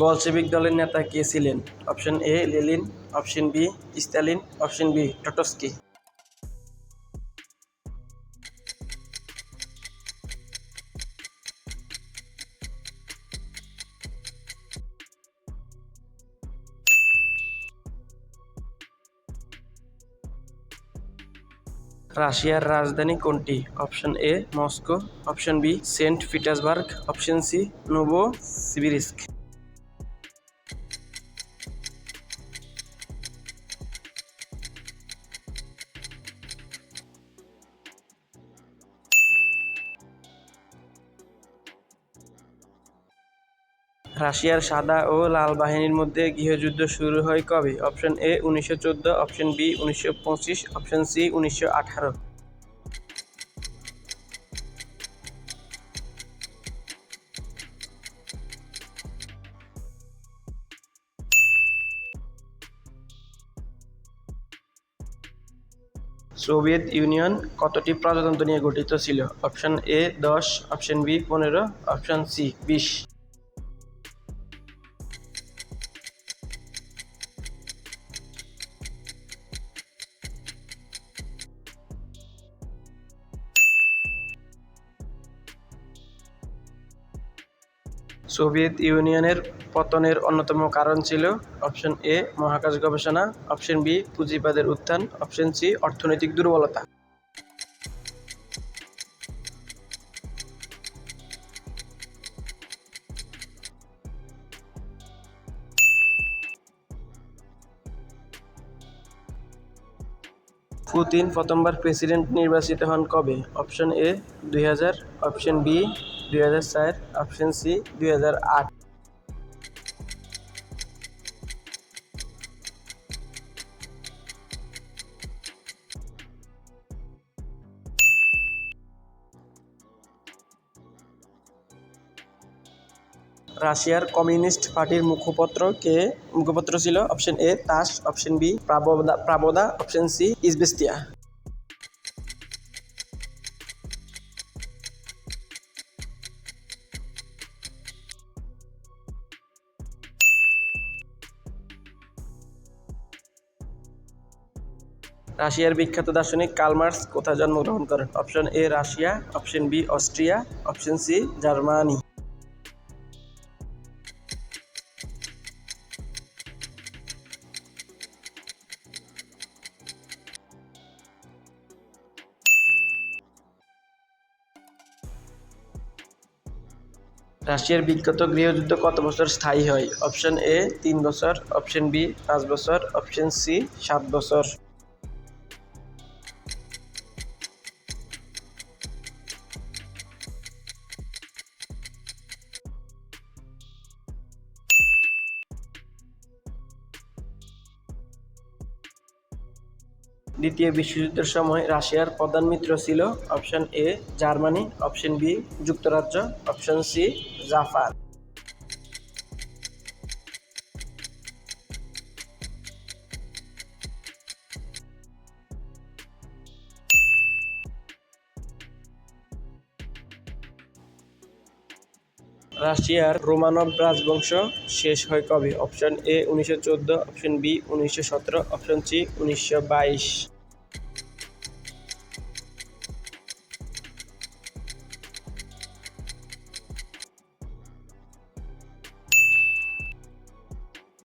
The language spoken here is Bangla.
বলশেভিক দলের নেতা কে ছিলেন? Option A Lenin option B, Stalin, option B, Trotsky. রাশিয়ার রাজধানী কোনটি? Option A, Moscow, option B, saint Petersburg, option C, Novosibirsk রাশিয়ার সাদা ও লাল বাহিনীর মধ্যে গৃহযুদ্ধ শুরু হয় কবে? অপশন এ উনিশশো চোদ্দ, অপশন বি উনিশশো পঁচিশ, অপশন সি উনিশশো আঠারো। সোভিয়েত ইউনিয়ন কতটি প্রজাতন্ত্র নিয়ে গঠিত ছিল? অপশন এ দশ, অপশন বি পনেরো, অপশন সি বিশ। সোভিয়েত ইউনিয়নের পতনের অন্যতম কারণ ছিল অপশন এ মহাকাশ গবেষণা, অপশন বি পুঁজিবাদের উত্থান, অপশন সি অর্থনৈতিক দুর্বলতা। পুতিন প্রথমবার প্রেসিডেন্ট নির্বাচিত হন কবে? অপশন এ দুই হাজার, অপশন বি দুই হাজার চার অপশন সি দুই হাজার আট। রাশিয়ার কমিউনিস্ট পার্টির মুখপত্র কে? মুখপত্র ছিল option A TASS option B Pravda Pravda option C Izvestia রাশিয়ার বিখ্যাত দার্শনিক কার্ল মার্কস কোথায় জন্মগ্রহণ করেন? Option A Russia, option B Austria, option C Germany. রাশিয়ার বিখ্যাত গৃহযুদ্ধ কত বছর স্থায়ী হয়? অপশন এ তিন বছর, অপশন বি পাঁচ বছর, অপশন সি সাত বছর। দ্বিতীয় বিশ্বযুদ্ধের সময় রাশিয়ার প্রধান মিত্র ছিল option A Germany, option B যুক্তরাজ্য, অপশন সি জাপান। রাশিয়ার রোমানব রাজবংশ শেষ হয় কবে? অপশন এ উনিশশো চোদ্দ, অপশন বি উনিশশো সতেরো, অপশন সি উনিশশো বাইশ।